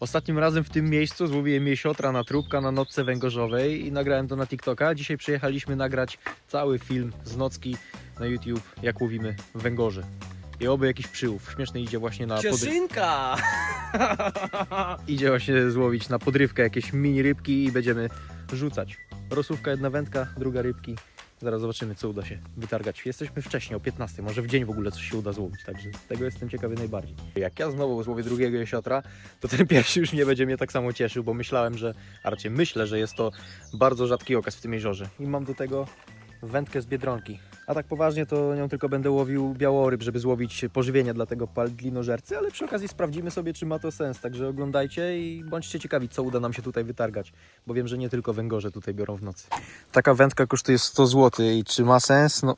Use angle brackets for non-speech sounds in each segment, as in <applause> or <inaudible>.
Ostatnim razem w tym miejscu złowiłem jesiotra na trubka na nocce węgorzowej i nagrałem to na TikToka. Dzisiaj przyjechaliśmy nagrać cały film z nocki na YouTube, jak łowimy węgorze. I oby jakiś przyłów. Śmieszny idzie właśnie na podry... Cieszynka! <laughs> idzie właśnie złowić na podrywkę jakieś mini rybki i będziemy rzucać. Rosówka, jedna wędka, druga rybki. Zaraz zobaczymy, co uda się wytargać. Jesteśmy wcześniej, o 15, może w dzień w ogóle coś się uda złowić, także tego jestem ciekawy najbardziej. Jak ja znowu złowię drugiego jesiotra, to ten <laughs> pierwszy już nie będzie mnie tak samo cieszył, bo myślałem, że, a raczej myślę, że jest to bardzo rzadki okaz w tym jeziorze. I mam do tego wędkę z Biedronki. A tak poważnie to nią tylko będę łowił białoryb, żeby złowić pożywienie dla tego paldlinożercy, ale przy okazji sprawdzimy sobie, czy ma to sens. Także oglądajcie i bądźcie ciekawi, co uda nam się tutaj wytargać, bo wiem, że nie tylko węgorze tutaj biorą w nocy. Taka wędka kosztuje 100 zł i czy ma sens? No,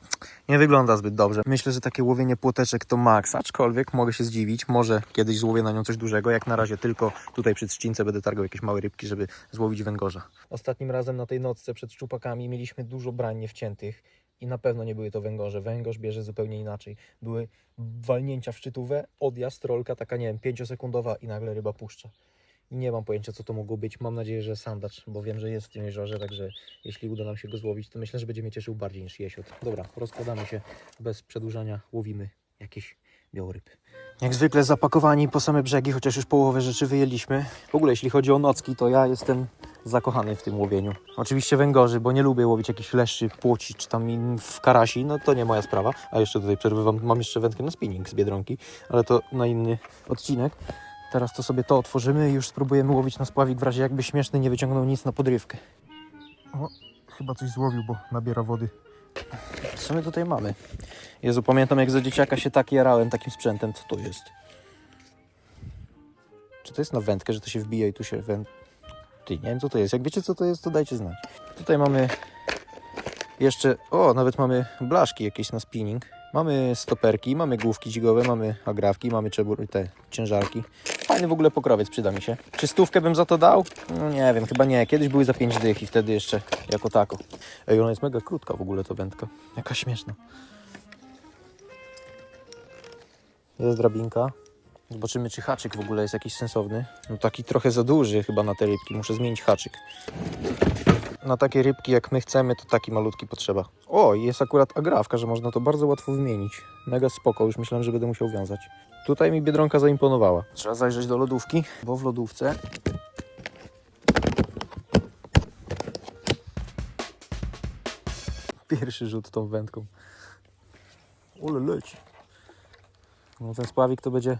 nie wygląda zbyt dobrze. Myślę, że takie łowienie płoteczek to maks, aczkolwiek mogę się zdziwić. Może kiedyś złowię na nią coś dużego. Jak na razie tylko tutaj przy trzcince będę targał jakieś małe rybki, żeby złowić węgorza. Ostatnim razem na tej nocce przed szczupakami mieliśmy dużo brań niewciętych i na pewno nie były to węgorze. Węgorz bierze zupełnie inaczej. Były walnięcia w szczytówę, odjazd, rolka taka, nie wiem, 5-sekundowa i nagle ryba puszcza. Nie mam pojęcia, co to mogło być. Mam nadzieję, że sandacz, bo wiem, że jest w tym jeziorze, także jeśli uda nam się go złowić, to myślę, że będzie mnie cieszył bardziej niż jesiot. Dobra, rozkładamy się bez przedłużania, łowimy jakieś białoryby. Jak zwykle zapakowani po same brzegi, chociaż już połowę rzeczy wyjęliśmy. W ogóle, jeśli chodzi o nocki, to ja jestem zakochany w tym łowieniu. Oczywiście węgorzy, bo nie lubię łowić jakichś leszczy, płoci czy tam w karasi, no to nie moja sprawa. A jeszcze tutaj przerwywam, mam jeszcze wędkę na spinning z Biedronki, ale to na inny odcinek. Teraz to sobie to otworzymy i już spróbujemy łowić na spławik w razie jakby śmieszny nie wyciągnął nic na podrywkę. O, chyba coś złowił, bo nabiera wody. Co my tutaj mamy? Jezu, pamiętam jak za dzieciaka się tak jarałem takim sprzętem. Co to jest? Czy to jest na wędkę, że to się wbija i tu się węd... Ty, nie wiem co to jest. Jak wiecie co to jest, to dajcie znać. Tutaj mamy jeszcze... O, nawet mamy blaszki jakieś na spinning. Mamy stoperki, mamy główki dźwigowe, mamy agrawki, mamy czebur, te ciężarki. Fajny w ogóle pokrowiec, przyda mi się. Czy stówkę bym za to dał? No nie wiem, chyba nie. Kiedyś były za 5 dych i wtedy jeszcze jako tako. Ej, ona jest mega krótka w ogóle, to wędka. Jaka śmieszna. Jest drabinka. Zobaczymy, czy haczyk w ogóle jest jakiś sensowny. No taki trochę za duży chyba na te rybki. Muszę zmienić haczyk. Na takie rybki jak my chcemy, to taki malutki potrzeba. O, jest akurat agrawka, że można to bardzo łatwo wymienić. Mega spoko, już myślałem, że będę musiał wiązać. Tutaj mi Biedronka zaimponowała. Trzeba zajrzeć do lodówki, bo w lodówce pierwszy rzut tą wędką. Ole leci. No ten spławik to będzie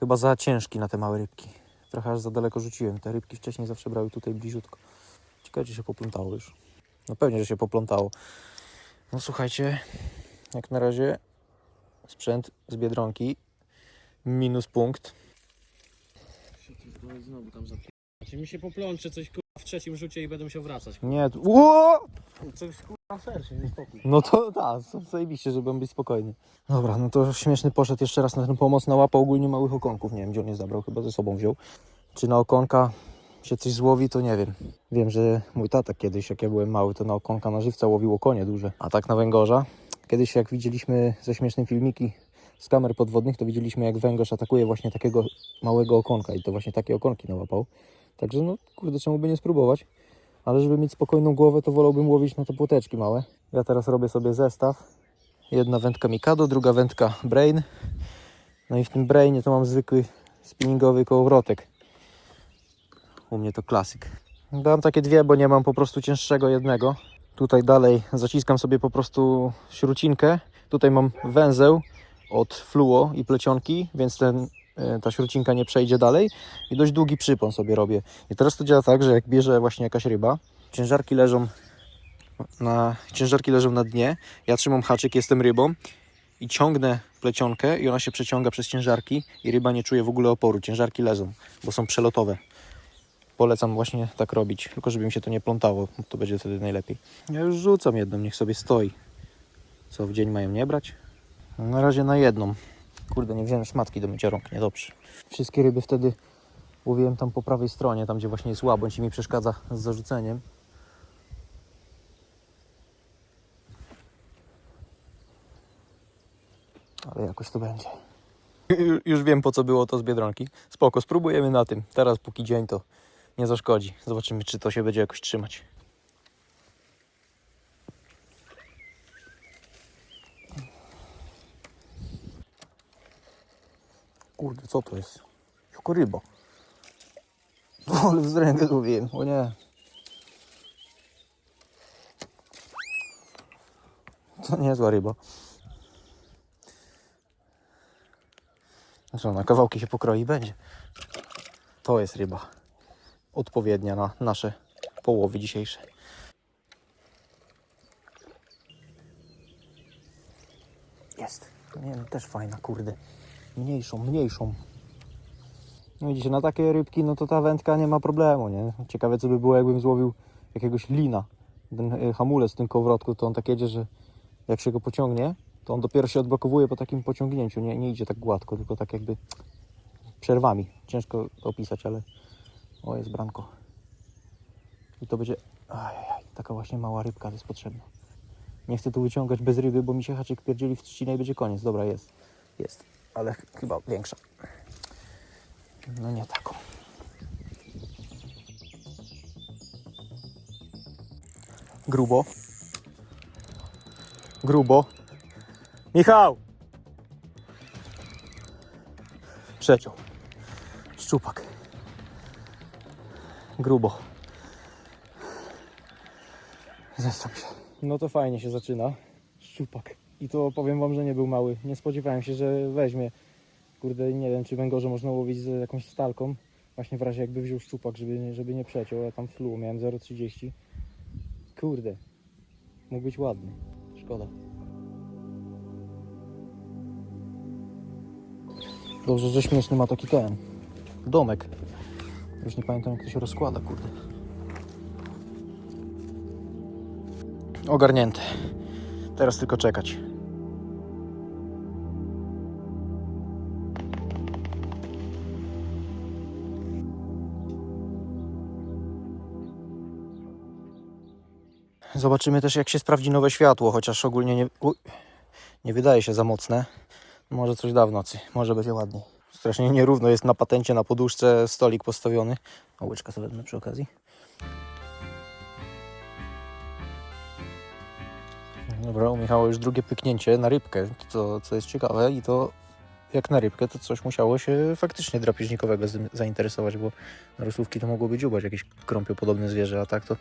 chyba za ciężki na te małe rybki. Trochę aż za daleko rzuciłem. Te rybki wcześniej zawsze brały tutaj bliziutko. Ciekawe, czy się poplątało już. No pewnie, że się poplątało. No słuchajcie, jak na razie sprzęt z Biedronki minus punkt. Znowu tam zapi... Czy mi się poplącze coś kurwa w trzecim rzucie i będę musiał wracać. Nie, tu- Ło! Coś kurwa nie. No to <laughs> tak, zajebiście, żeby być spokojny. Dobra, no to śmieszny poszedł jeszcze raz na ten pomoc na łapę ogólnie małych okonków. Nie wiem, gdzie on je zabrał, chyba ze sobą wziął. Czy na okonka się coś złowi, to nie wiem. Wiem, że mój tata kiedyś, jak ja byłem mały, to na okonka na żywca łowił okonie duże. A tak na węgorza. Kiedyś jak widzieliśmy ze śmiesznym filmiki z kamer podwodnych, to widzieliśmy jak węgorz atakuje właśnie takiego małego okonka i to właśnie takie okonki nałapał. Także no, kurde, czemu by nie spróbować? Ale żeby mieć spokojną głowę, to wolałbym łowić na te płoteczki małe. Ja teraz robię sobie zestaw. Jedna wędka Mikado, druga wędka Brain. No i w tym Brainie to mam zwykły spinningowy kołowrotek. U mnie to klasyk. Dam takie dwie, bo nie mam po prostu cięższego jednego. Tutaj dalej zaciskam sobie po prostu śrucinkę. Tutaj mam węzeł od fluo i plecionki, więc ten, ta śrucinka nie przejdzie dalej. I dość długi przypon sobie robię. I teraz to działa tak, że jak bierze właśnie jakaś ryba, ciężarki leżą na, ciężarki leżą na dnie, ja trzymam haczyk, jestem rybą i ciągnę plecionkę i ona się przeciąga przez ciężarki i ryba nie czuje w ogóle oporu. Ciężarki leżą, bo są przelotowe. Polecam właśnie tak robić, tylko żeby mi się to nie plątało, to będzie wtedy najlepiej. Ja już rzucam jedną, niech sobie stoi. Co, w dzień mają nie brać? Na razie na jedną. Kurde, nie wziąłem szmatki do mycia rąk, niedobrze. Wszystkie ryby wtedy łowiłem tam po prawej stronie, tam gdzie właśnie jest łabędź i mi przeszkadza z zarzuceniem. Ale jakoś to będzie. Ju- Już wiem po co było to z Biedronki. Spoko, spróbujemy na tym. Teraz póki dzień to nie zaszkodzi. Zobaczymy czy to się będzie jakoś trzymać. Kurde, co to jest? Jaka ryba. <laughs> Ale wzręgę złowiłem, o nie. To niezła ryba. No co, na kawałki się pokroi będzie. To jest ryba. Odpowiednia na nasze połowy dzisiejsze. Jest. Nie wiem, też fajna, kurde. Mniejszą, mniejszą. No widzicie, na takie rybki, no to ta wędka nie ma problemu, nie? Ciekawe co by było, jakbym złowił jakiegoś lina. Ten y, hamulec w tym kołowrotku, to on tak jedzie, że jak się go pociągnie, to on dopiero się odblokowuje po takim pociągnięciu. Nie, nie idzie tak gładko, tylko tak jakby przerwami. Ciężko to opisać, ale o, jest branko. I to będzie, ajajaj, taka właśnie mała rybka jest potrzebna. Nie chcę tu wyciągać bez ryby, bo mi się haczyk pierdzieli w trzcinę i będzie koniec. Dobra, jest. Jest, ale chyba większa. No nie taką. Grubo. Grubo. Michał! Przeciął. Szczupak. Grubo. Zestram się. No to fajnie się zaczyna. Szczupak. I to powiem wam, że nie był mały. Nie spodziewałem się, że weźmie. Kurde, nie wiem, czy węgorze można łowić z jakąś stalką. Właśnie w razie jakby wziął szczupak, żeby, żeby nie przeciął. Ja tam flu miałem 0,30. Kurde. Mógł być ładny. Szkoda. Dobrze, że śmieszny ma taki ten. Domek. Już nie pamiętam jak to się rozkłada, kurde. Ogarnięte. Teraz tylko czekać. Zobaczymy też jak się sprawdzi nowe światło, chociaż ogólnie nie, nie wydaje się za mocne. Może coś da w nocy, może będzie ładniej. Strasznie nierówno jest na patencie na poduszce stolik postawiony. O, łyczka sobie przy okazji. Dobra, u Michała już drugie pyknięcie na rybkę, co, co jest ciekawe i to jak na rybkę, to coś musiało się faktycznie drapieżnikowego zainteresować, bo na rosówki to mogło być dziubać, jakieś krąpiopodobne zwierzę, a tak to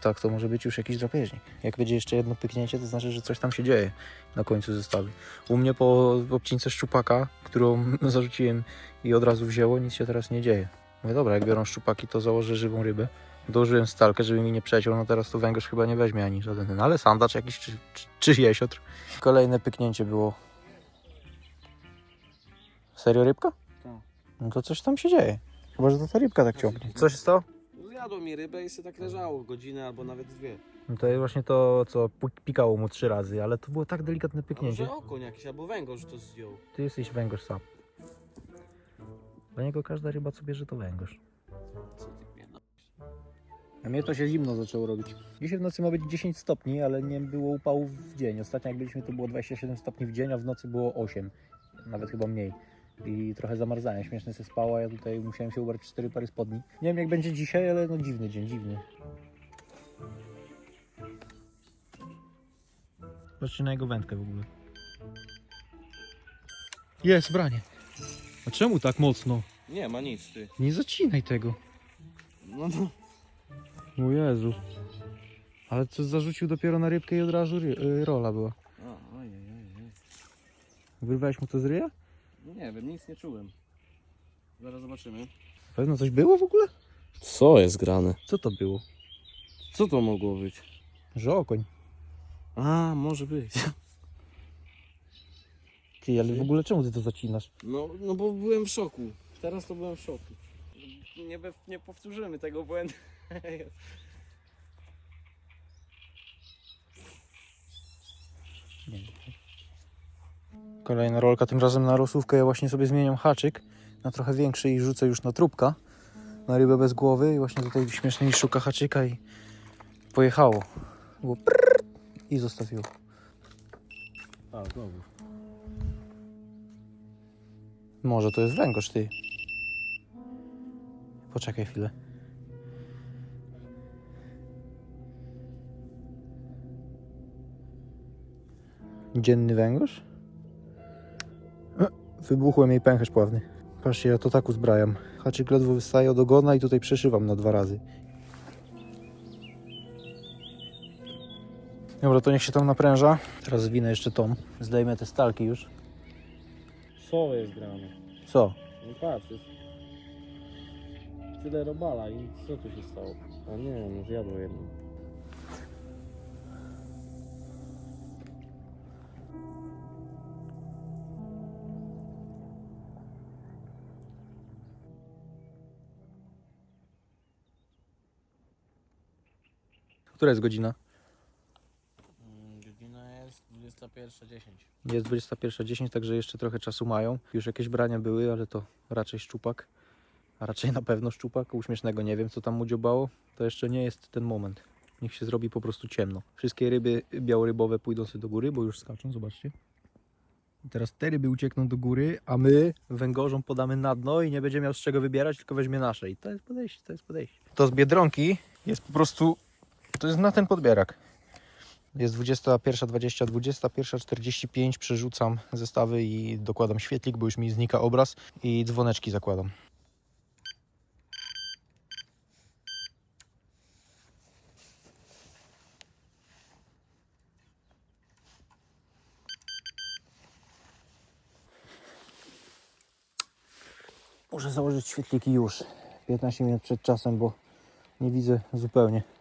tak to może być już jakiś drapieżnik. Jak będzie jeszcze jedno pyknięcie, to znaczy, że coś tam się dzieje na końcu zestawy. U mnie po obcince szczupaka, którą <laughs> zarzuciłem i od razu wzięło, nic się teraz nie dzieje. Mówię, dobra, jak biorą szczupaki, to założę żywą rybę. Dołożyłem stalkę, żeby mi nie przeciął, no teraz to węgorz chyba nie weźmie ani żaden ten, ale sandacz jakiś czy, czy, czy jesiotr. Kolejne pyknięcie było. Serio rybka? Tak. No to coś tam się dzieje. Chyba, że to ta rybka tak ciągnie. Co się stało? Zjadło mi rybę i sobie tak leżało godzinę albo nawet dwie. No to jest właśnie to, co pikało mu trzy razy, ale to było tak delikatne A pyknięcie. może okoń jakiś albo węgorz to zdjął. Ty jesteś węgorz sam. Dla niego każda ryba, co bierze, to węgorz. A mnie to się zimno zaczęło robić. Dzisiaj w nocy ma być 10 stopni, ale nie było upałów w dzień. Ostatnio jak byliśmy, to było 27 stopni w dzień, a w nocy było 8. Nawet chyba mniej. I trochę zamarzałem. Śmiesznie się spało, a ja tutaj musiałem się ubrać w 4 pary spodni. Nie wiem jak będzie dzisiaj, ale no dziwny dzień, dziwny. Patrzcie na jego wędkę w ogóle. Jest, branie. A czemu tak mocno? Nie ma nic ty. Nie zacinaj tego. No, no. O Jezu. Ale to zarzucił dopiero na rybkę i od razu ry- y, rola była. Ojej, ojej. Wyrwałeś mu to z ryja? No nie wiem, nic nie czułem. Zaraz zobaczymy. Pewno coś było w ogóle? Co jest grane? Co to było? Co to mogło być? Że okoń. A, może być. Ty, ale w ogóle czemu ty to zacinasz? No, no bo byłem w szoku. Teraz to byłem w szoku. Nie, be- nie powtórzymy tego błędu. <laughs> Kolejna rolka, tym razem na rosówkę. Ja właśnie sobie zmieniam haczyk na trochę większy i rzucę już na trupka. Na rybę bez głowy i właśnie tutaj śmiesznie mi szuka haczyka i pojechało. Było prrr i zostawiło. A, znowu. Może to jest węgorz, ty. Poczekaj chwilę. Dzienny węgorz? Wybuchłem jej pęcherz pławny. Patrzcie, ja to tak uzbrajam. Haczyk ledwo wystaje od ogona i tutaj przeszywam na dwa razy. Dobra, to niech się tam napręża. Teraz zwinę jeszcze tą. Zdejmę te stalki już. Co jest grane? Co? No patrz, jest tyle robala i co tu się stało? A nie, no zjadło jedno. Która jest godzina? Godzina jest 21.10. Jest 21.10, także jeszcze trochę czasu mają. Już jakieś brania były, ale to raczej szczupak. A raczej na pewno szczupak. Uśmiesznego nie wiem, co tam mu dziobało. To jeszcze nie jest ten moment. Niech się zrobi po prostu ciemno. Wszystkie ryby białorybowe pójdą sobie do góry, bo już skaczą, zobaczcie. I teraz te ryby uciekną do góry, a my węgorzom podamy na dno i nie będzie miał z czego wybierać, tylko weźmie nasze. I to jest podejście, to jest podejście. To z Biedronki jest po prostu, to jest na ten podbierak. Jest 21.20, 21.45, przerzucam zestawy i dokładam świetlik, bo już mi znika obraz i dzwoneczki zakładam. Muszę założyć świetliki już. 15 minut przed czasem, bo nie widzę zupełnie.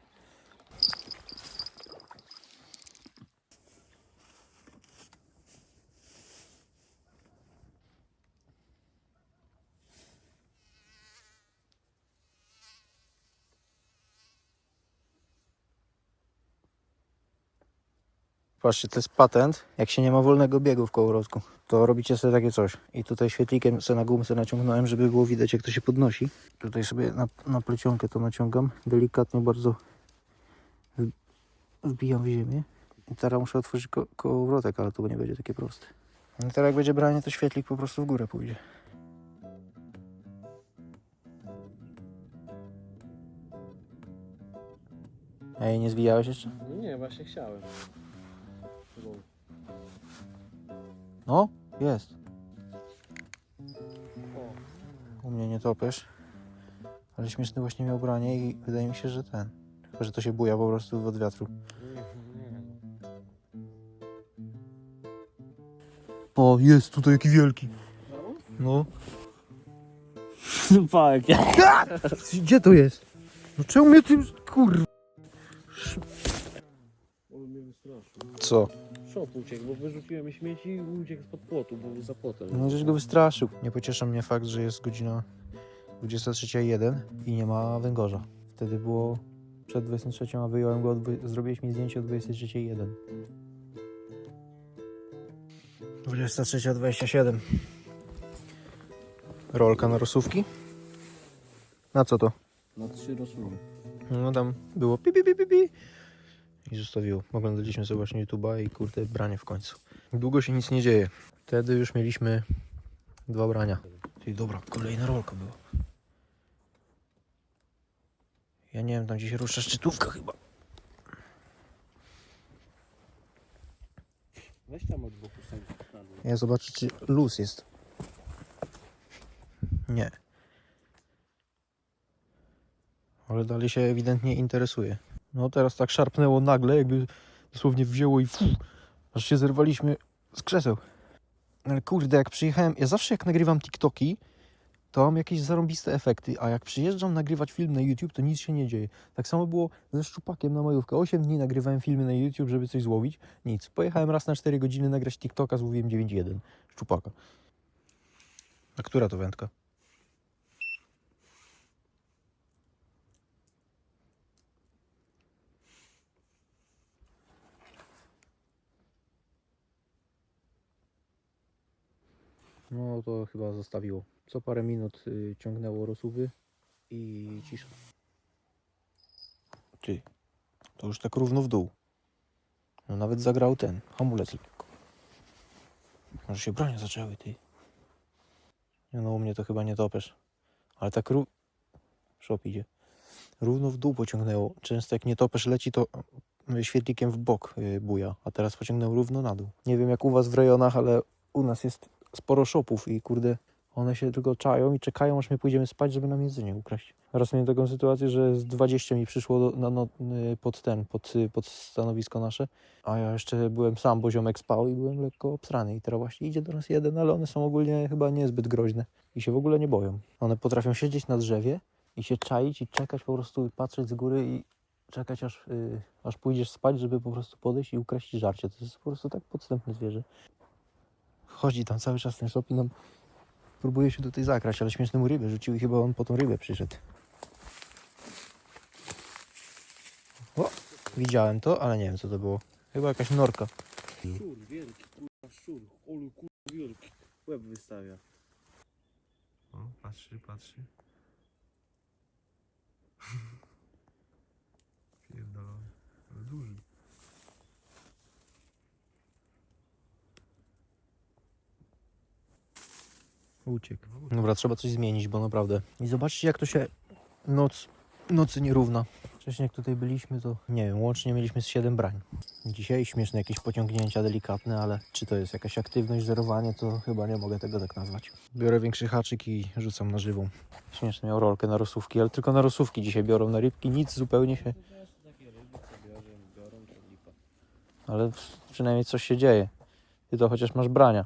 Patrzcie, to jest patent. Jak się nie ma wolnego biegu w kołowrotku, to robicie sobie takie coś. I tutaj świetlikiem sobie na sobie naciągnąłem, żeby było widać, jak to się podnosi. Tutaj sobie na, na plecionkę to naciągam. Delikatnie bardzo wbijam w ziemię. I teraz muszę otworzyć ko kołowrotek, ale to nie będzie takie proste. I teraz jak będzie branie, to świetlik po prostu w górę pójdzie. Ej, nie zwijałeś jeszcze? No nie, właśnie chciałem. No, jest. U mnie nie topesz. Ale śmieszny właśnie miał branie i wydaje mi się, że ten. Chyba, że to się buja po prostu od wiatru. O, jest tutaj jaki wielki. No. Pak, ja. <laughs> Gdzie to jest? No czemu mnie tym... Kur... On mnie wystraszył. Co? Szop uciekł, bo wyrzuciłem śmieci i uciekł spod płotu, bo był za płotem. No, żeś go wystraszył. Nie pociesza mnie fakt, że jest godzina 23.01 i nie ma węgorza. Wtedy było przed 23, a wyjąłem go, zrobiłeś mi zdjęcie o 23.01. 23.27. Rolka na rosówki. Na co to? Na trzy rosóły. No tam było pi, pi, pi, pi, pi. I zostawiło. Oglądaliśmy sobie właśnie YouTube'a i kurde branie w końcu. Długo się nic nie dzieje. Wtedy już mieliśmy dwa brania. Ty dobra, kolejna rolka była. Ja nie wiem, tam gdzieś rusza szczytówka chyba. Weź tam od boku. Ja zobaczę, czy luz jest. Nie. Ale dalej się ewidentnie interesuje. No teraz tak szarpnęło nagle, jakby dosłownie wzięło i fu, aż się zerwaliśmy z krzeseł. Ale kurde, jak przyjechałem, ja zawsze jak nagrywam TikToki, to mam jakieś zarąbiste efekty, a jak przyjeżdżam nagrywać film na YouTube, to nic się nie dzieje. Tak samo było ze szczupakiem na majówkę. 8 dni nagrywałem filmy na YouTube, żeby coś złowić. Nic. Pojechałem raz na 4 godziny nagrać TikToka, złowiłem 9.1 szczupaka. A która to wędka? No to chyba zostawiło. Co parę minut y, ciągnęło rosuwy i cisza. Ty, to już tak równo w dół. No nawet zagrał ten hamulec lekko. Może się branie zaczęły, ty. No, u mnie to chyba nie topesz. Ale tak ró... Szop idzie. Równo w dół pociągnęło. Często jak nie topesz leci, to y, świetlikiem w bok y, buja, a teraz pociągnął równo na dół. Nie wiem jak u was w rejonach, ale u nas jest sporo szopów i kurde, one się tylko czają i czekają, aż my pójdziemy spać, żeby nam jedzenie ukraść. Raz miałem taką sytuację, że z 20 mi przyszło do, no, y, pod ten, pod, y, pod stanowisko nasze, a ja jeszcze byłem sam, bo ziomek spał i byłem lekko obsrany. I teraz właśnie idzie do nas jeden, ale one są ogólnie chyba niezbyt groźne i się w ogóle nie boją. One potrafią siedzieć na drzewie i się czaić i czekać po prostu, i patrzeć z góry i czekać aż, y, aż pójdziesz spać, żeby po prostu podejść i ukraść ci żarcie. To jest po prostu tak podstępne zwierzę. Chodzi tam cały czas ten szop i nam próbuje się tutaj zakrać, ale śmieszny mu rybę rzucił i chyba on po tą rybę przyszedł. O, widziałem to, ale nie wiem co to było. Chyba jakaś norka. Szczur, wielki, kurwa szczur. Olu, kurwa wielki. Łeb wystawia. O, patrzy, patrzy. <laughs> Pierdolony, ale duży. Uciekł. Dobra, trzeba coś zmienić, bo naprawdę. I zobaczcie jak to się noc, nocy nierówna. Wcześniej jak tutaj byliśmy, to nie wiem, łącznie mieliśmy z 7 brań. Dzisiaj śmieszne jakieś pociągnięcia delikatne, ale czy to jest jakaś aktywność, zerowanie, to chyba nie mogę tego tak nazwać. Biorę większy haczyk i rzucam na żywą. Śmieszne miał rolkę na rosówki, ale tylko na rosówki dzisiaj biorą, na rybki nic zupełnie się... Ale przynajmniej coś się dzieje. Ty to chociaż masz brania.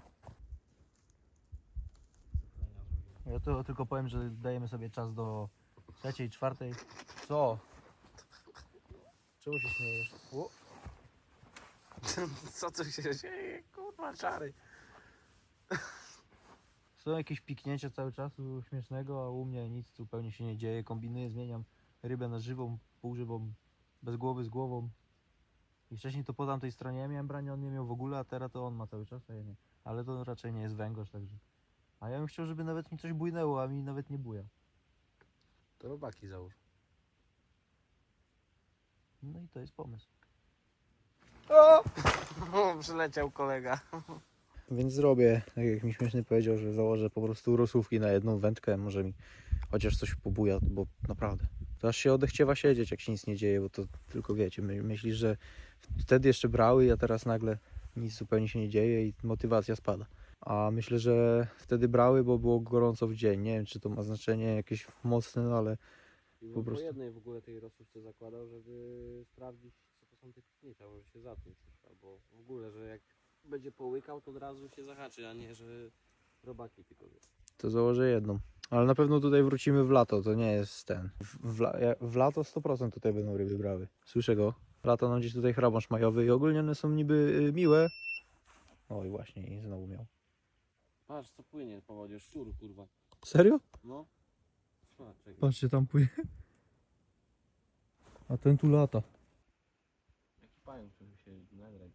Ja to tylko powiem, że dajemy sobie czas do trzeciej, czwartej. Co? Czemu się śmiejesz? O, <laughs> Co tu się dzieje? Kurwa czary. Są jakieś piknięcia cały czas u śmiesznego, a u mnie nic zupełnie się nie dzieje. Kombinuję, zmieniam rybę na żywą, półżywą, bez głowy, z głową. I wcześniej to po tamtej stronie ja miałem branie, on nie miał w ogóle, a teraz to on ma cały czas, a ja nie. Ale to raczej nie jest węgorz, także. A ja bym chciał, żeby nawet mi coś bujnęło, a mi nawet nie buja. To robaki załóż. No i to jest pomysł. O! Przyleciał kolega. Więc zrobię, tak jak mi śmieszny powiedział, że założę po prostu rosówki na jedną wędkę, może mi chociaż coś pobuja, bo naprawdę. To aż się odechciewa siedzieć, jak się nic nie dzieje, bo to tylko wiecie, my, myślisz, że wtedy jeszcze brały, a teraz nagle nic zupełnie się nie dzieje i motywacja spada. A myślę, że wtedy brały, bo było gorąco w dzień. Nie wiem, czy to ma znaczenie jakieś mocne, no ale I Po po, prostu. jednej w ogóle tej rosówce zakładał, żeby sprawdzić, co to są te piknięcia, może się zatłuc już, albo w ogóle, że jak będzie połykał, to od razu się zahaczy, a nie, że robaki tylko wie. to założę jedną. Ale na pewno tutaj wrócimy w lato, to nie jest ten. W, w, la, ja- w lato 100% tutaj będą ryby brały. Słyszę go. Lata nam gdzieś tutaj chrabąż majowy i ogólnie one są niby y, miłe. Oj właśnie i znowu miał. Patrz, co płynie po wodzie, szczur, kurwa. Serio? No. Patrz, czekaj. Patrzcie tam płynie. A ten tu lata. Jaki pająk, żeby się nagrać.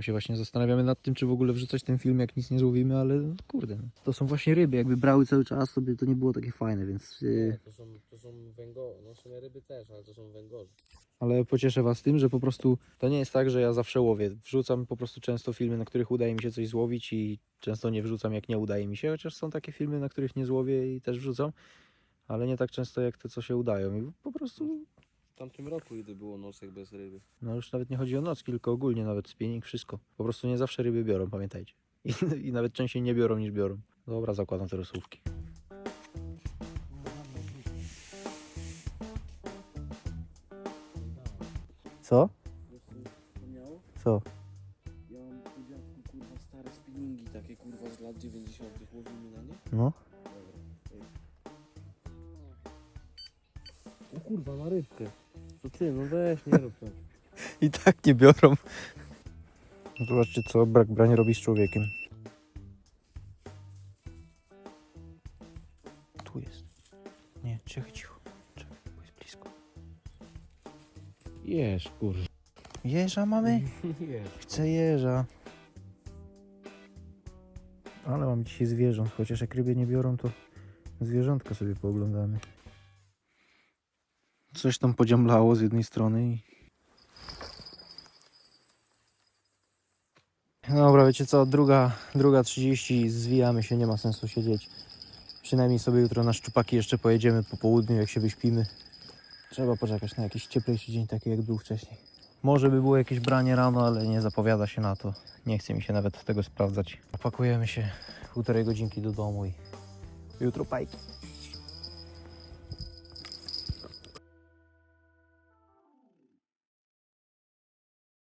My się właśnie zastanawiamy nad tym, czy w ogóle wrzucać ten film, jak nic nie złowimy, ale kurde. No. To są właśnie ryby, jakby brały cały czas, to by to nie było takie fajne, więc... Nie, Yy, to są, to są węgorze, no w sumie ryby też, ale to są węgorze. ale pocieszę was tym, że po prostu to nie jest tak, że ja zawsze łowię. Wrzucam po prostu często filmy, na których udaje mi się coś złowić i często nie wrzucam, jak nie udaje mi się, chociaż są takie filmy, na których nie złowię i też wrzucam, ale nie tak często jak te, co się udają. I po prostu, tamtym roku ile było nosek bez ryby. no już nawet nie chodzi o noc, tylko ogólnie nawet spinning, wszystko. Po prostu nie zawsze ryby biorą, pamiętajcie. I, <laughs> I nawet częściej nie biorą niż biorą. Dobra, zakładam te rosówki. Co? Co? Ja mam u dziadku kurwa stare spinningi takie kurwa z lat 90 łowimy na nie? No. O kurwa, na rybkę. To ty, no weź, nie rób to. <laughs> I tak nie biorą. Zobaczcie, co brak brania robi z człowiekiem. Tu jest. Nie, cicho, cicho. Czekaj, bo jest blisko. Jesz, kurwa. Jeża mamy? <laughs> Jesz. Chcę jeża. Ale mam dzisiaj zwierząt, chociaż jak ryby nie biorą, to zwierzątka sobie pooglądamy. Coś tam podziamlało z jednej strony i... Dobra, wiecie co, druga, druga 30, zwijamy się, nie ma sensu siedzieć. Przynajmniej sobie jutro na szczupaki jeszcze pojedziemy po południu, jak się wyśpimy. Trzeba poczekać na jakiś cieplejszy dzień, taki jak był wcześniej. Może by było jakieś branie rano, ale nie zapowiada się na to. Nie chce mi się nawet tego sprawdzać. Opakujemy się półtorej godzinki do domu i jutro pajki.